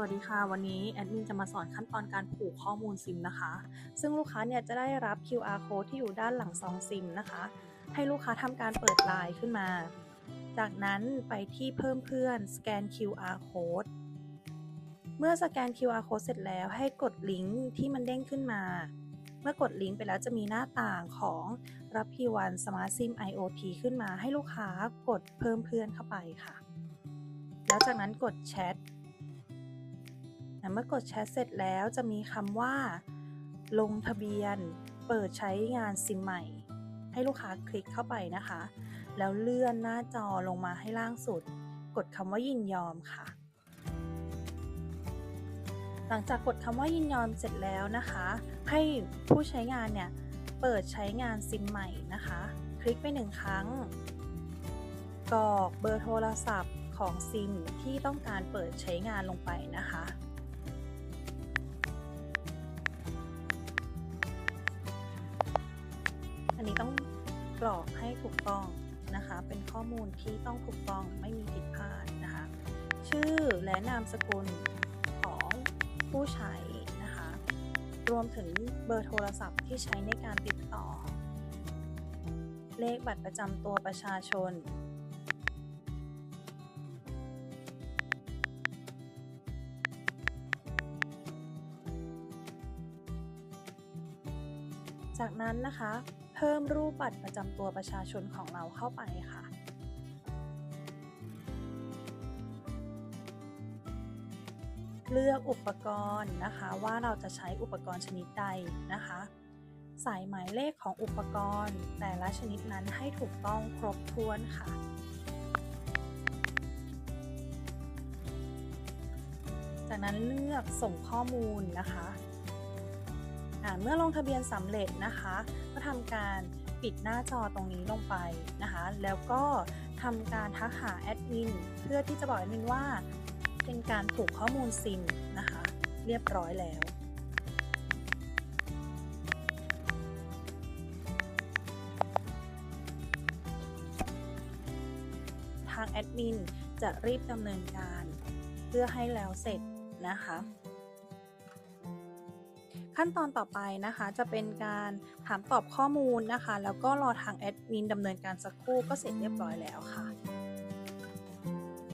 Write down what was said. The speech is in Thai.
วัสดีค่ะ วันนี้แอดมินจะมาสอนขั้นตอนการผูกข้อมูลซิมนะคะ ซึ่งลูกค้าเนี่ยจะได้รับ QR code ที่อยู่ด้านหลังซองซิมนะคะ ให้ลูกค้าทำการเปิดไลน์ขึ้นมา จากนั้นไปที่เพิ่มเพื่อนสแกน QR code เมื่อสแกน QR code เสร็จแล้วให้กดลิงก์ที่มันเด้งขึ้นมา เมื่อกดลิงก์ไปแล้วจะมีหน้าต่างของรับ P1 Smart SIM IoT ขึ้นมา ให้ลูกค้ากดเพิ่มเพื่อนเข้าไปค่ะ แล้วจากนั้นกดแชท เมื่อกดแชทเสร็จแล้วจะมีคำว่า ลงทะเบียน เปิดใช้งานซิมใหม่ ให้ลูกค้าคลิกเข้าไปนะคะ แล้วเลื่อนหน้าจอลงมาให้ล่างสุด กดคำว่ายินยอมค่ะ หลังจากกดคำว่ายินยอมเสร็จแล้วนะคะ ให้ผู้ใช้งานเนี่ยเปิดใช้งานซิมใหม่นะคะ คลิกไปหนึ่งครั้งกรอกเบอร์โทรศัพท์ของซิมที่ต้องการเปิดใช้งานลงไปนะคะ อันนี้ต้องกรอกให้ถูกต้องนะคะ เป็นข้อมูลที่ต้องถูกต้องไม่มีผิดพลาดนะคะ ชื่อและนามสกุลของผู้ใช้นะคะ รวมถึงเบอร์โทรศัพท์ที่ใช้ในการติดต่อ เลขบัตรประจำตัวประชาชนจากนั้นนะคะ เพิ่มรูปบัตรประจำตัวประชาชนของเราเข้าไปค่ะ เลือกอุปกรณ์นะคะว่าเราจะใช้อุปกรณ์ชนิดใดนะคะใส่หมายเลขของอุปกรณ์ แต่ละชนิดนั้นให้ถูกต้องครบถ้วนค่ะจากนั้นเลือกส่งข้อมูลนะคะ เมื่อลงทะเบียนสำเร็จนะคะ ก็ทำการปิดหน้าจอตรงนี้ลงไปนะคะ แล้วก็ทำการทักหาแอดมินเพื่อที่จะบอกแอดมินว่า เป็นการผูกข้อมูลซิมนะคะ เรียบร้อยแล้วทางแอดมินจะรีบดำเนินการ เพื่อให้แล้วเสร็จนะคะ ขั้นตอนต่อไปนะคะจะเป็นการถามตอบข้อมูลนะคะ แล้วก็รอทางแอดมินดำเนินการสักครู่ก็เสร็จเรียบร้อยแล้วค่ะ